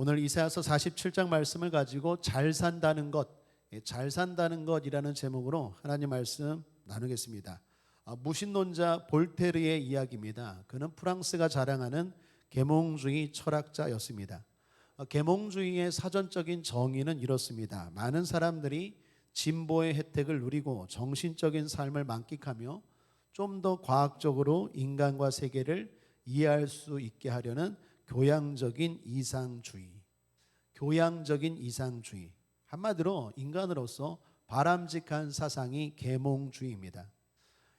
오늘 이사야서 47장 말씀을 가지고 잘 산다는 것, 예, 잘 산다는 것이라는 제목으로 하나님 말씀 나누겠습니다. 아, 무신론자 볼테르의 이야기입니다. 그는 프랑스가 자랑하는 계몽주의 철학자였습니다. 어, 계몽주의의 사전적인 정의는 이렇습니다. 많은 사람들이 진보의 혜택을 누리고 정신적인 삶을 만끽하며 좀 더 과학적으로 인간과 세계를 이해할 수 있게 하려는 교양적인 이상주의. 교양적인 이상주의. 한마디로 인간으로서 바람직한 사상이 계몽주의입니다.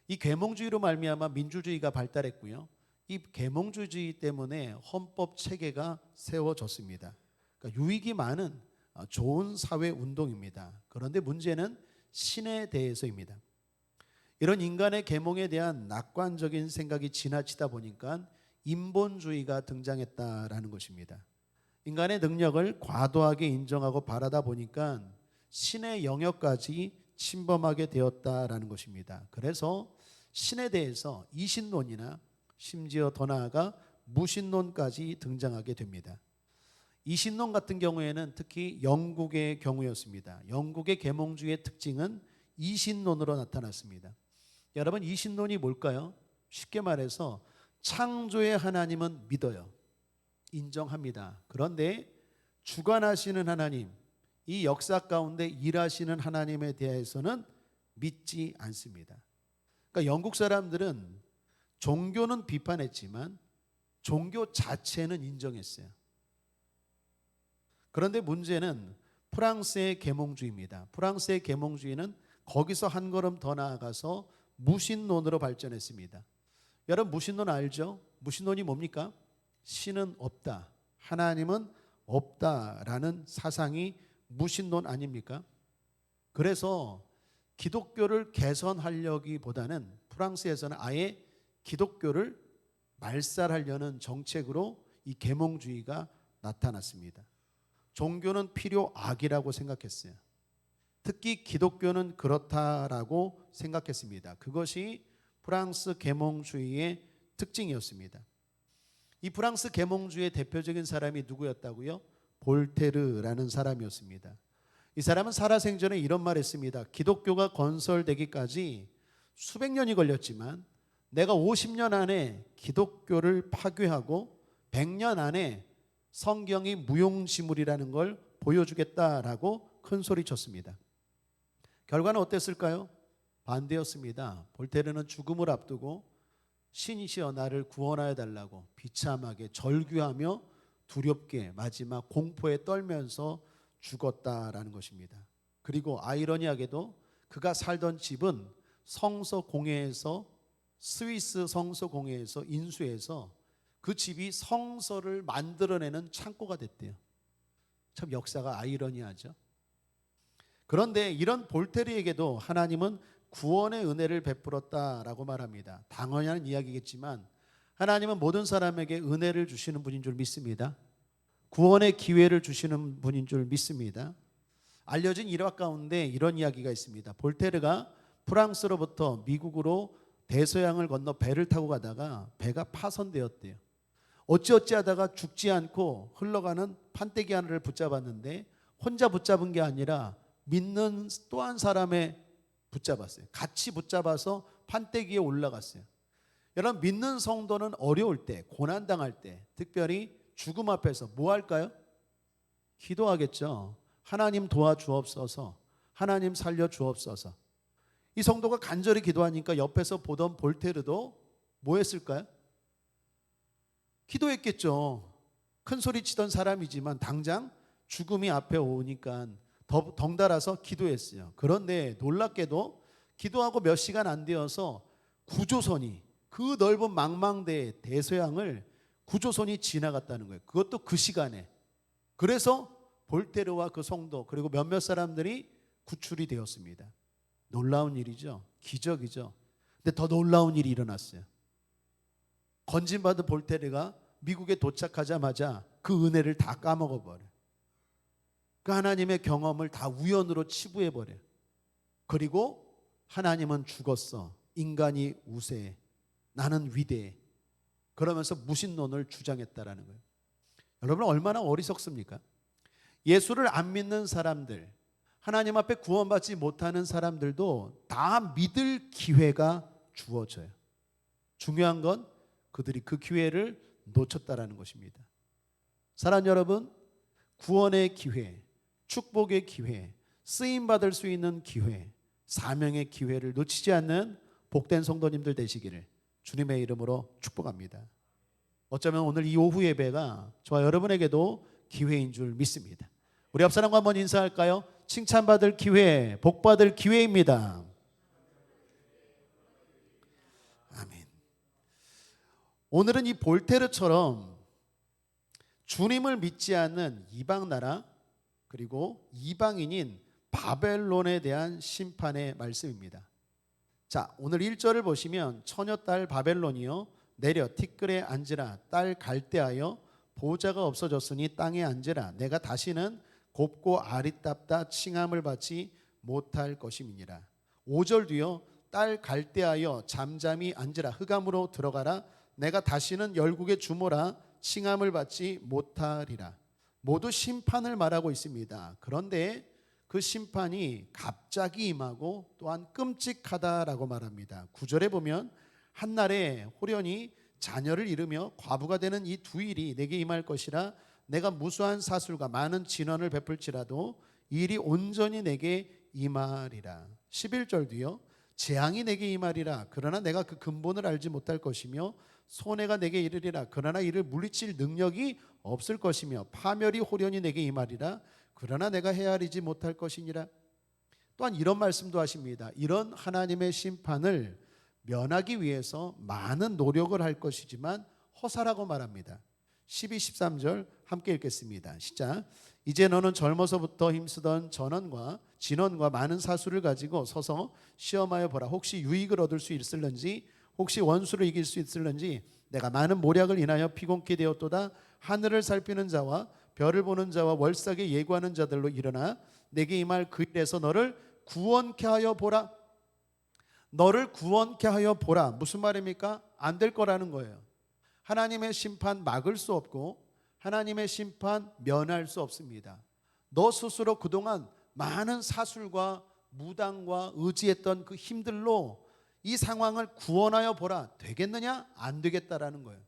이 계몽주의로 말미암아 민주주의가 발달했고요. 이 계몽주의 때문에 헌법 체계가 세워졌습니다. 그러니까 유익이 많은 어, 좋은 사회 운동입니다. 그런데 문제는 신에 대해서입니다. 이런 인간의 계몽에 대한 낙관적인 생각이 지나치다 보니까 인본주의가 등장했다라는 것입니다. 인간의 능력을 과도하게 인정하고 바라다 보니까 신의 영역까지 침범하게 되었다라는 것입니다. 그래서 신에 대해서 이신론이나 심지어 더 나아가 무신론까지 등장하게 됩니다. 이신론 같은 경우에는 특히 영국의 경우였습니다. 영국의 계몽주의의 특징은 이신론으로 나타났습니다. 여러분 이신론이 뭘까요? 쉽게 말해서 창조의 하나님은 믿어요. 인정합니다. 그런데 주관하시는 하나님, 이 역사 가운데 일하시는 하나님에 대해서는 믿지 않습니다. 그러니까 영국 사람들은 종교는 비판했지만 종교 자체는 인정했어요. 그런데 문제는 프랑스의 계몽주의입니다. 프랑스의 계몽주의는 거기서 한 걸음 더 나아가서 무신론으로 발전했습니다. 여러분 무신론 알죠? 무신론이 뭡니까? 신은 없다. 하나님은 없다라는 사상이 무신론 아닙니까? 그래서 기독교를 개선하려기보다는 프랑스에서는 아예 기독교를 말살하려는 정책으로 이 계몽주의가 나타났습니다. 종교는 필요 악이라고 생각했어요. 특히 기독교는 그렇다라고 생각했습니다. 그것이 프랑스 계몽주의의 특징이었습니다. 이 프랑스 계몽주의의 대표적인 사람이 누구였다고요? 볼테르라는 사람이었습니다. 이 사람은 살아생전에 이런 말 했습니다. 기독교가 건설되기까지 수백 년이 걸렸지만 내가 50년 안에 기독교를 파괴하고 100년 안에 성경이 무용지물이라는 걸 보여주겠다라고 큰 소리 쳤습니다. 결과는 어땠을까요? 반대였습니다. 볼테르는 죽음을 앞두고 신이시여 나를 구원하여 달라고 비참하게 절규하며 두렵게 마지막 공포에 떨면서 죽었다라는 것입니다. 그리고 아이러니하게도 그가 살던 집은 성서 공회에서 스위스 성서 공회에서 인수해서 그 집이 성서를 만들어내는 창고가 됐대요. 참 역사가 아이러니하죠. 그런데 이런 볼테르에게도 하나님은 구원의 은혜를 베풀었다라고 말합니다. 당연한 이야기겠지만 하나님은 모든 사람에게 은혜를 주시는 분인 줄 믿습니다. 구원의 기회를 주시는 분인 줄 믿습니다. 알려진 일화 가운데 이런 이야기가 있습니다. 볼테르가 프랑스로부터 미국으로 대서양을 건너 배를 타고 가다가 배가 파손되었대요. 어찌어찌 하다가 죽지 않고 흘러가는 판때기 하나를 붙잡았는데 혼자 붙잡은 게 아니라 믿는 또 한 사람의 붙잡았어요. 같이 붙잡아서 판때기에 올라갔어요. 여러분 믿는 성도는 어려울 때, 고난 당할 때, 특별히 죽음 앞에서 뭐 할까요? 기도하겠죠. 하나님 도와주옵소서. 하나님 살려 주옵소서. 이 성도가 간절히 기도하니까 옆에서 보던 볼테르도 뭐 했을까요? 기도했겠죠. 큰 소리 치던 사람이지만 당장 죽음이 앞에 오니까 더 덩달아서 기도했어요. 그런데 놀랍게도 기도하고 몇 시간 안 되어서 구조선이 그 넓은 망망대 대서양을 구조선이 지나갔다는 거예요. 그것도 그 시간에. 그래서 볼테르와 그 성도 그리고 몇몇 사람들이 구출이 되었습니다. 놀라운 일이죠. 기적이죠. 근데 더 놀라운 일이 일어났어요. 건진받은 볼테르가 미국에 도착하자마자 그 은혜를 다 까먹어 버려. 그 하나님의 경험을 다 우연으로 치부해 버려. 그리고 하나님은 죽었어. 인간이 우세해. 나는 위대해. 그러면서 무신론을 주장했다라는 거예요. 여러분 얼마나 어리석습니까? 예수를 안 믿는 사람들, 하나님 앞에 구원받지 못하는 사람들도 다 믿을 기회가 주어져요. 중요한 건 그들이 그 기회를 놓쳤다라는 것입니다. 사랑 여러분, 구원의 기회, 축복의 기회, 쓰임 받을 수 있는 기회, 사명의 기회를 놓치지 않는 복된 성도님들 되시기를 주님의 이름으로 축복합니다. 어쩌면 오늘 이 오후 예배가 저와 여러분에게도 기회인 줄 믿습니다. 우리 앞 사람과 한번 인사할까요? 칭찬받을 기회, 복받을 기회입니다. 아멘. 오늘은 이 볼테르처럼 주님을 믿지 않는 이방 나라 그리고 이방인인 바벨론에 대한 심판의 말씀입니다. 자, 오늘 1절을 보시면 처녀 딸 바벨론이요 내려 티끌에 앉으라 딸 갈대하여 보좌가 없어졌으니 땅에 앉으라 내가 다시는 곱고 아리답다 칭함을 받지 못할 것임이니라. 5절 뒤요 딸 갈대하여 잠잠히 앉으라 흑암으로 들어가라 내가 다시는 열국에 주모라 칭함을 받지 못하리라. 모두 심판을 말하고 있습니다. 그런데 그 심판이 갑자기 임하고 또한 끔찍하다라고 말합니다. 구절에 보면 한날에 호련히 자녀를 잃으며 과부가 되는 이 두 일이 내게 임할 것이라 내가 무수한 사술과 많은 진언을 베풀지라도 이 일이 온전히 내게 임하리라. 11절 뒤요. 재앙이 내게 임하리라. 그러나 내가 그 근본을 알지 못할 것이며 손해가 내게 이르리라. 그러나 이를 물리칠 능력이 없을 것이며 파멸이 호련히 내게 임하리라. 그러나 내가 헤아리지 못할 것이니라. 또한 이런 말씀도 하십니다. 이런 하나님의 심판을 면하기 위해서 많은 노력을 할 것이지만 허사라고 말합니다. 12, 13절 함께 읽겠습니다. 시작. 이제 너는 젊어서부터 힘쓰던 전원과 진원과 많은 사수를 가지고 서서 시험하여 보라. 혹시 유익을 얻을 수 있을런지, 혹시 원수를 이길 수 있을런지, 내가 많은 모략을 인하여 피곤케 되었도다. 하늘을 살피는 자와 별을 보는 자와 월삭에 예고하는 자들로 일어나 내게 임할 그 일에서 너를 구원케 하여 보라. 너를 구원케 하여 보라. 무슨 말입니까? 안 될 거라는 거예요. 하나님의 심판 막을 수 없고 하나님의 심판 면할 수 없습니다. 너 스스로 그동안 많은 사술과 무당과 의지했던 그 힘들로 이 상황을 구원하여 보라. 되겠느냐? 안 되겠다라는 거예요.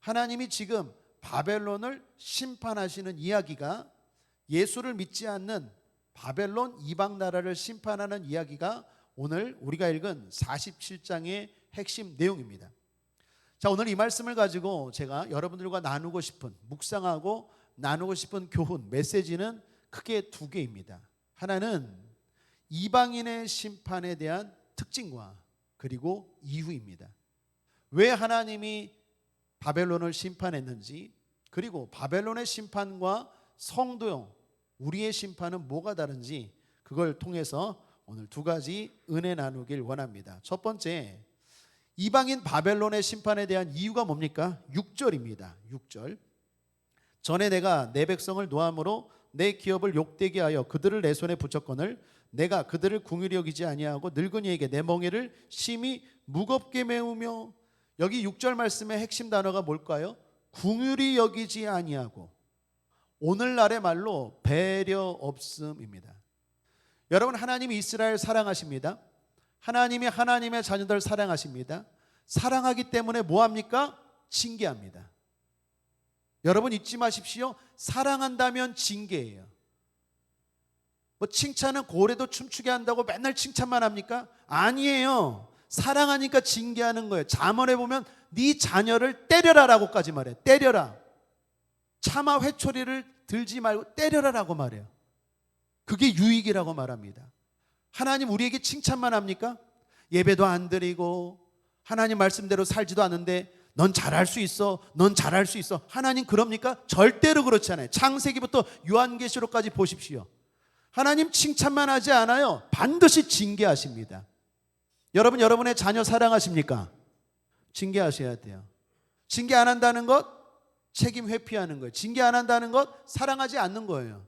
하나님이 지금 바벨론을 심판하시는 이야기가 예수를 믿지 않는 바벨론 이방 나라를 심판하는 이야기가 오늘 우리가 읽은 47장의 핵심 내용입니다. 자, 오늘 이 말씀을 가지고 제가 여러분들과 나누고 싶은 묵상하고 나누고 싶은 교훈 메시지는 크게 두 개입니다. 하나는 이방인의 심판에 대한 특징과 그리고 이유입니다. 왜 하나님이 바벨론을 심판했는지 그리고 바벨론의 심판과 성도용 우리의 심판은 뭐가 다른지 그걸 통해서 오늘 두 가지 은혜 나누길 원합니다. 첫 번째 이방인 바벨론의 심판에 대한 이유가 뭡니까? 6절입니다. 6절. 전에 내가 내 백성을 노함으로 내 기업을 욕되게 하여 그들을 내 손에 붙였거늘 내가 그들을 궁휼히 여기지 아니하고 늙은이에게 내 멍에를 심히 무겁게 메우며 여기 6절 말씀의 핵심 단어가 뭘까요? 궁휼히 여기지 아니하고 오늘날의 말로 배려 없음입니다. 여러분 하나님이 이스라엘 사랑하십니다. 하나님이 하나님의 자녀들 사랑하십니다. 사랑하기 때문에 뭐 합니까? 징계합니다. 여러분 잊지 마십시오. 사랑한다면 징계예요. 뭐 칭찬은 고래도 춤추게 한다고 맨날 칭찬만 합니까? 아니에요. 사랑하니까 징계하는 거예요. 잠언에 보면 네 자녀를 때려라라고까지 말해. 때려라. 차마 회초리를 들지 말고 때려라라고 말해요. 그게 유익이라고 말합니다. 하나님 우리에게 칭찬만 합니까? 예배도 안 드리고 하나님 말씀대로 살지도 않는데 넌 잘할 수 있어. 넌 잘할 수 있어. 하나님 그럽니까? 절대로 그렇지 않아요. 창세기부터 요한계시록까지 보십시오. 하나님 칭찬만 하지 않아요. 반드시 징계하십니다. 여러분 여러분의 자녀 사랑하십니까? 징계하셔야 돼요. 징계 안 한다는 것 책임 회피하는 거예요. 징계 안 한다는 것 사랑하지 않는 거예요.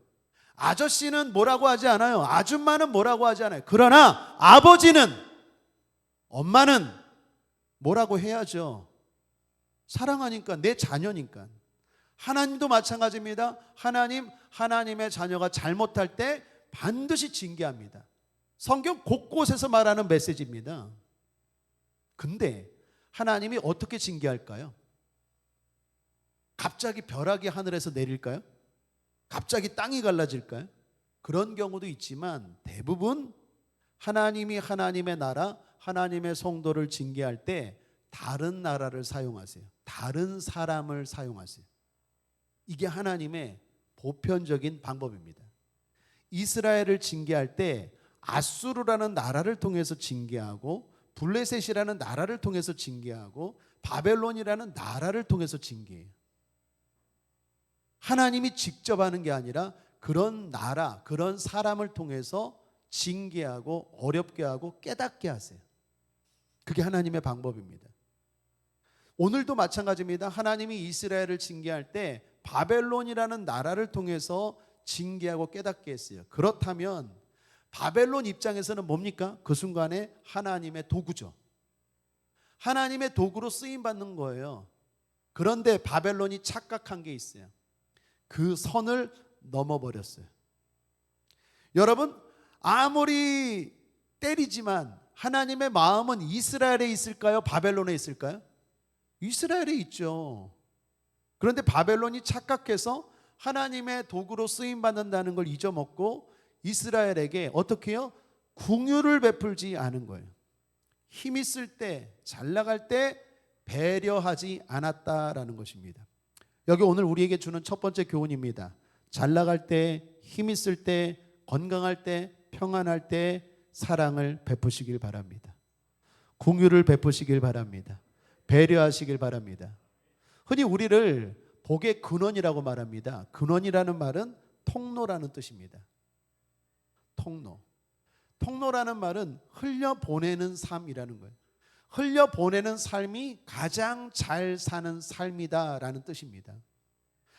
아저씨는 뭐라고 하지 않아요. 아줌마는 뭐라고 하지 않아요. 그러나 아버지는 엄마는 뭐라고 해야죠. 사랑하니까 내 자녀니까. 하나님도 마찬가지입니다. 하나님, 하나님의 자녀가 잘못할 때 반드시 징계합니다. 성경 곳곳에서 말하는 메시지입니다. 근데 하나님이 어떻게 징계할까요? 갑자기 벼락이 하늘에서 내릴까요? 갑자기 땅이 갈라질까요? 그런 경우도 있지만 대부분 하나님이 하나님의 나라, 하나님의 성도를 징계할 때 다른 나라를 사용하세요. 다른 사람을 사용하세요. 이게 하나님의 보편적인 방법입니다. 이스라엘을 징계할 때 아수르라는 나라를 통해서 징계하고 블레셋이라는 나라를 통해서 징계하고 바벨론이라는 나라를 통해서 징계해요. 하나님이 직접 하는 게 아니라 그런 나라, 그런 사람을 통해서 징계하고 어렵게 하고 깨닫게 하세요. 그게 하나님의 방법입니다. 오늘도 마찬가지입니다. 하나님이 이스라엘을 징계할 때 바벨론이라는 나라를 통해서 징계하고 깨닫게 했어요. 그렇다면 바벨론 입장에서는 뭡니까? 그 순간에 하나님의 도구죠. 하나님의 도구로 쓰임 받는 거예요. 그런데 바벨론이 착각한 게 있어요. 그 선을 넘어버렸어요. 여러분, 아무리 때리지만 하나님의 마음은 이스라엘에 있을까요? 바벨론에 있을까요? 이스라엘에 있죠. 그런데 바벨론이 착각해서 하나님의 도구로 쓰임 받는다는 걸 잊어먹고 이스라엘에게 어떻게 해요? 궁유를 베풀지 않은 거예요. 힘 있을 때, 잘 나갈 때 배려하지 않았다라는 것입니다. 여기 오늘 우리에게 주는 첫 번째 교훈입니다. 잘 나갈 때, 힘 있을 때, 건강할 때, 평안할 때 사랑을 베푸시길 바랍니다. 궁유를 베푸시길 바랍니다. 배려하시길 바랍니다. 흔히 우리를 복의 근원이라고 말합니다. 근원이라는 말은 통로라는 뜻입니다. 통로. 통로라는 말은 흘려 보내는 삶이라는 거예요. 흘려 보내는 삶이 가장 잘 사는 삶이다라는 뜻입니다.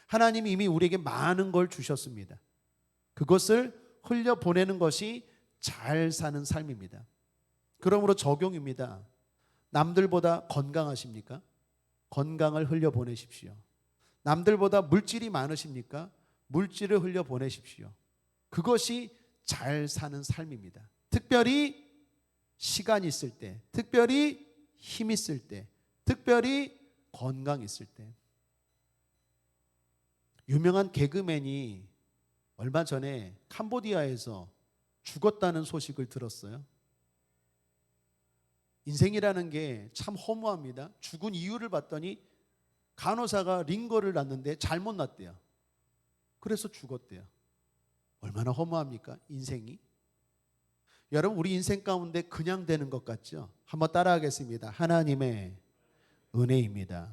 하나님이 이미 우리에게 많은 걸 주셨습니다. 그것을 흘려 보내는 것이 잘 사는 삶입니다. 그러므로 적용입니다. 남들보다 건강하십니까? 건강을 흘려 보내십시오. 남들보다 물질이 많으십니까? 물질을 흘려 보내십시오. 그것이 잘 사는 삶입니다. 특별히 시간 있을 때, 특별히 힘 있을 때, 특별히 건강 있을 때. 유명한 개그맨이 얼마 전에 캄보디아에서 죽었다는 소식을 들었어요. 인생이라는 게 참 허무합니다. 죽은 이유를 봤더니 간호사가 링거를 놨는데 잘못 놨대요. 그래서 죽었대요. 얼마나 허무합니까? 인생이. 여러분, 우리 인생 가운데 그냥 되는 것 같죠? 한번 따라하겠습니다. 하나님의 은혜입니다.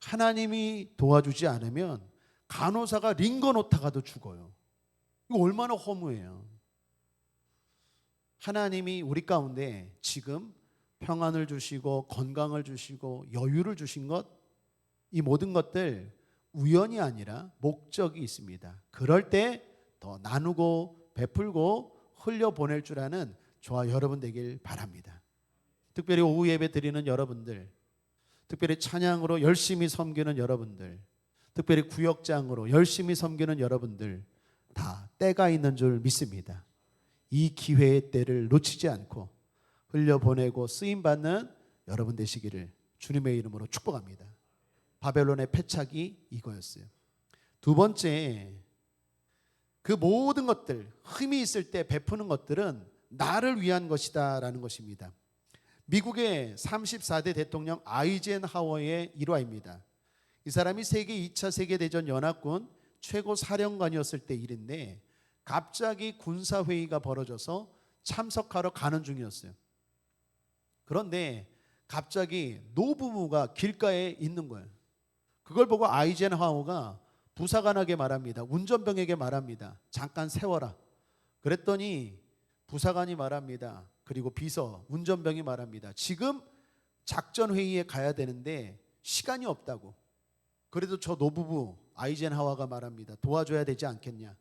하나님이 도와주지 않으면 간호사가 링거 놓다가도 죽어요. 이거 얼마나 허무해요. 하나님이 우리 가운데 지금 평안을 주시고 건강을 주시고 여유를 주신 것, 이 모든 것들 우연이 아니라 목적이 있습니다. 그럴 때 더 나누고 베풀고 흘려 보낼 줄 아는 저와 여러분 되길 바랍니다. 특별히 오후 예배 드리는 여러분들, 특별히 찬양으로 열심히 섬기는 여러분들, 특별히 구역장으로 열심히 섬기는 여러분들 다 때가 있는 줄 믿습니다. 이 기회의 때를 놓치지 않고 흘려보내고 쓰임받는 여러분 되시기를 주님의 이름으로 축복합니다. 바벨론의 패착이 이거였어요. 두 번째, 그 모든 것들, 힘이 있을 때 베푸는 것들은 나를 위한 것이다 라는 것입니다. 미국의 34대 대통령 아이젠하워의 일화입니다. 이 사람이 세계 2차 세계대전 연합군 최고 사령관이었을 때 일인데 갑자기 군사 회의가 벌어져서 참석하러 가는 중이었어요. 그런데 갑자기 노부부가 길가에 있는 거예요. 그걸 보고 아이젠하워가 부사관에게 말합니다. 운전병에게 말합니다. 잠깐 세워라. 그랬더니 부사관이 말합니다. 그리고 비서 운전병이 말합니다. 지금 작전 회의에 가야 되는데 시간이 없다고. 그래도 저 노부부 아이젠하워가 말합니다. 도와줘야 되지 않겠냐.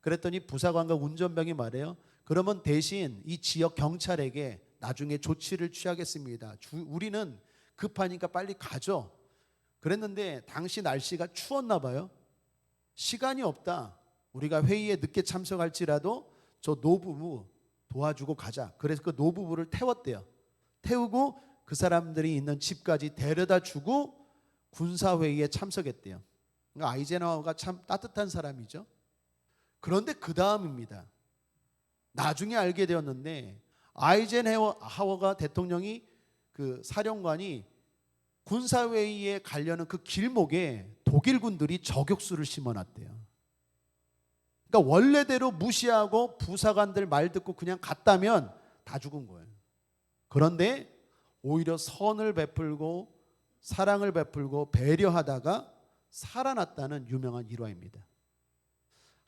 그랬더니 부사관과 운전병이 말해요. 그러면 대신 이 지역 경찰에게 나중에 조치를 취하겠습니다. 주, 우리는 급하니까 빨리 가죠. 그랬는데 당시 날씨가 추웠나 봐요. 시간이 없다. 우리가 회의에 늦게 참석할지라도 저 노부부 도와주고 가자. 그래서 그 노부부를 태웠대요. 태우고 그 사람들이 있는 집까지 데려다 주고 군사 회의에 참석했대요. 그러니까 아이젠하워가 참 따뜻한 사람이죠. 그런데 그 다음입니다. 나중에 알게 되었는데 아이젠하워가 대통령이 그 사령관이 군사 회의에 가려는 그 길목에 독일 군들이 저격수를 심어놨대요. 그러니까 원래대로 무시하고 부사관들 말 듣고 그냥 갔다면 다 죽은 거예요. 그런데 오히려 선을 베풀고 사랑을 베풀고 배려하다가 살아났다는 유명한 일화입니다.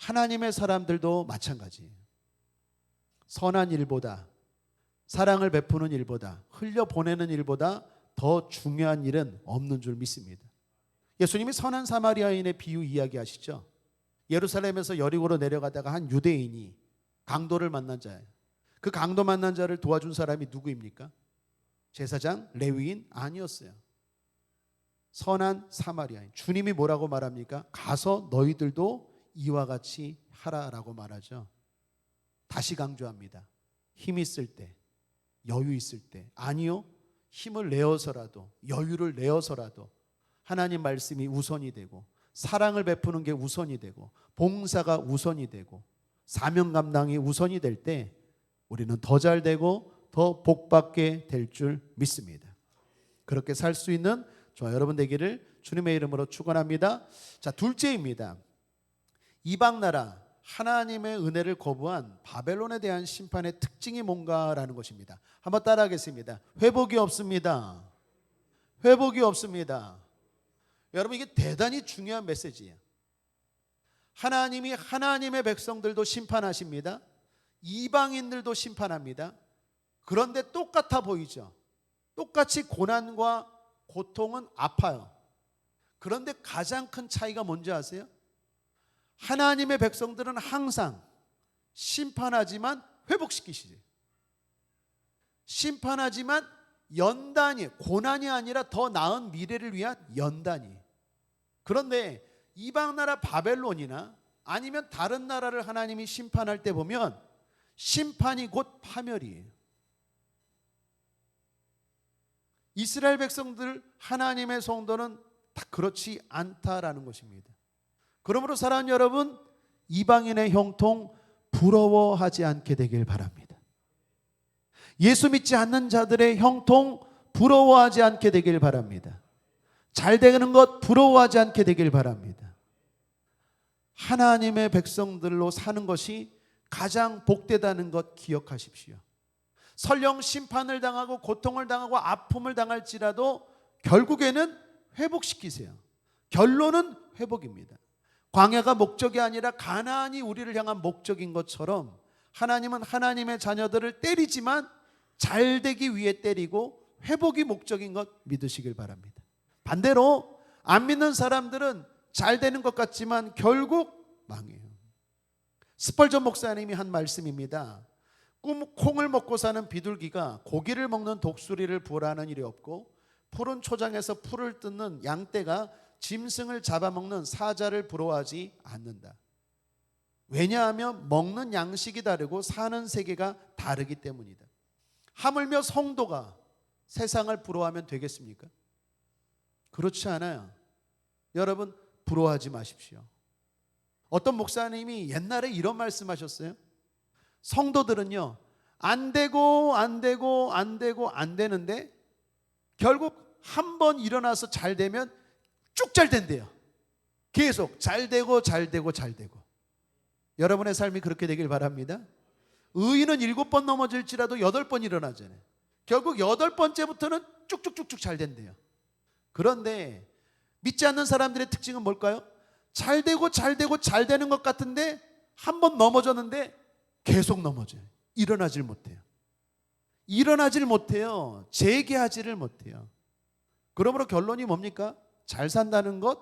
하나님의 사람들도 마찬가지예요. 선한 일보다 사랑을 베푸는 일보다 흘려 보내는 일보다 더 중요한 일은 없는 줄 믿습니다. 예수님이 선한 사마리아인의 비유 이야기하시죠. 예루살렘에서 여리고로 내려가다가 한 유대인이 강도를 만난 자예요. 그 강도 만난 자를 도와준 사람이 누구입니까? 제사장 레위인 아니었어요. 선한 사마리아인. 주님이 뭐라고 말합니까? 가서 너희들도 이와 같이 하라라고 말하죠. 다시 강조합니다. 힘 있을 때, 여유 있을 때, 아니요. 힘을 내어서라도, 여유를 내어서라도 하나님 말씀이 우선이 되고, 사랑을 베푸는 게 우선이 되고, 봉사가 우선이 되고, 사명 감당이 우선이 될 때, 우리는 더 잘 되고, 더 복받게 될 줄 믿습니다. 그렇게 살 수 있는 저와 여러분 되기를 주님의 이름으로 축원합니다. 자, 둘째입니다. 이방 나라 하나님의 은혜를 거부한 바벨론에 대한 심판의 특징이 뭔가라는 것입니다. 한번 따라하겠습니다. 회복이 없습니다. 회복이 없습니다. 여러분 이게 대단히 중요한 메시지예요. 하나님이 하나님의 백성들도 심판하십니다. 이방인들도 심판합니다. 그런데 똑같아 보이죠. 똑같이 고난과 고통은 아파요. 그런데 가장 큰 차이가 뭔지 아세요? 하나님의 백성들은 항상 심판하지만 회복시키시죠. 심판하지만 연단이 고난이 아니라 더 나은 미래를 위한 연단이. 그런데 이방 나라 바벨론이나 아니면 다른 나라를 하나님이 심판할 때 보면 심판이 곧 파멸이에요. 이스라엘 백성들 하나님의 성도는 다 그렇지 않다라는 것입니다. 그러므로 사랑하는 여러분 이방인의 형통 부러워하지 않게 되길 바랍니다. 예수 믿지 않는 자들의 형통 부러워하지 않게 되길 바랍니다. 잘 되는 것 부러워하지 않게 되길 바랍니다. 하나님의 백성들로 사는 것이 가장 복되다는 것 기억하십시오. 설령 심판을 당하고 고통을 당하고 아픔을 당할지라도 결국에는 회복시키세요. 결론은 회복입니다. 광야가 목적이 아니라 가나안이 우리를 향한 목적인 것처럼 하나님은 하나님의 자녀들을 때리지만 잘 되기 위해 때리고 회복이 목적인 것 믿으시길 바랍니다. 반대로 안 믿는 사람들은 잘 되는 것 같지만 결국 망해요. 스펄전 목사님이 한 말씀입니다. 꿈 콩을 먹고 사는 비둘기가 고기를 먹는 독수리를 부라는 일이 없고 푸른 초장에서 풀을 뜯는 양떼가 짐승을 잡아먹는 사자를 부러워하지 않는다. 왜냐하면 먹는 양식이 다르고 사는 세계가 다르기 때문이다. 하물며 성도가 세상을 부러워하면 되겠습니까? 그렇지 않아요. 여러분 부러워하지 마십시오. 어떤 목사님이 옛날에 이런 말씀하셨어요. 성도들은요 안 되고 안 되고 안 되고 안 되는데 결국 한 번 일어나서 잘 되면 쭉 잘 된대요. 계속 잘 되고 잘 되고 잘 되고. 여러분의 삶이 그렇게 되길 바랍니다. 의인은 일곱 번 넘어질지라도 여덟 번 일어나잖아요. 결국 여덟 번째부터는 쭉쭉쭉쭉 잘 된대요. 그런데 믿지 않는 사람들의 특징은 뭘까요? 잘 되고 잘 되고 잘 되는 것 같은데 한 번 넘어졌는데 계속 넘어져요. 일어나질 못해요. 일어나질 못해요. 재개하지를 못해요. 그러므로 결론이 뭡니까? 잘 산다는 것,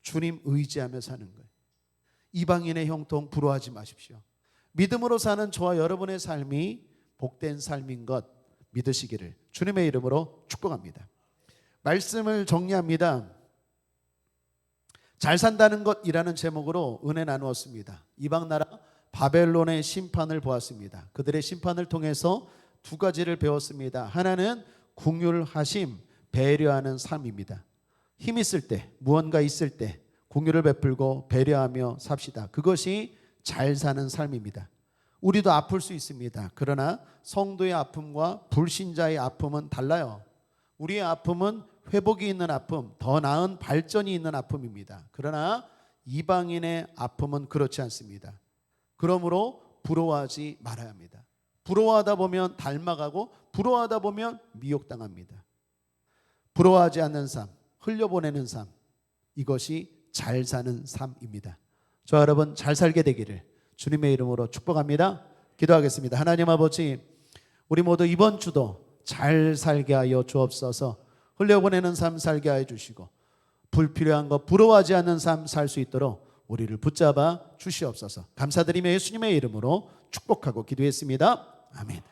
주님 의지하며 사는 거예요. 이방인의 형통 부러워하지 마십시오. 믿음으로 사는 저와 여러분의 삶이 복된 삶인 것 믿으시기를 주님의 이름으로 축복합니다. 말씀을 정리합니다. 잘 산다는 것이라는 제목으로 은혜 나누었습니다. 이방 나라 바벨론의 심판을 보았습니다. 그들의 심판을 통해서 두 가지를 배웠습니다. 하나는 궁율하심, 배려하는 삶입니다. 힘 있을 때, 무언가 있을 때 공유를 베풀고 배려하며 삽시다. 그것이 잘 사는 삶입니다. 우리도 아플 수 있습니다. 그러나 성도의 아픔과 불신자의 아픔은 달라요. 우리의 아픔은 회복이 있는 아픔, 더 나은 발전이 있는 아픔입니다. 그러나 이방인의 아픔은 그렇지 않습니다. 그러므로 부러워하지 말아야 합니다. 부러워하다 보면 닮아가고 부러워하다 보면 미혹당합니다. 부러워하지 않는 삶, 흘려보내는 삶, 이것이 잘 사는 삶입니다. 저 여러분 잘 살게 되기를 주님의 이름으로 축복합니다. 기도하겠습니다. 하나님 아버지, 우리 모두 이번 주도 잘 살게 하여 주옵소서. 흘려보내는 삶 살게 하여 주시고 불필요한 것 부러워하지 않는 삶 살 수 있도록 우리를 붙잡아 주시옵소서. 감사드리며 예수님의 이름으로 축복하고 기도했습니다. 아멘.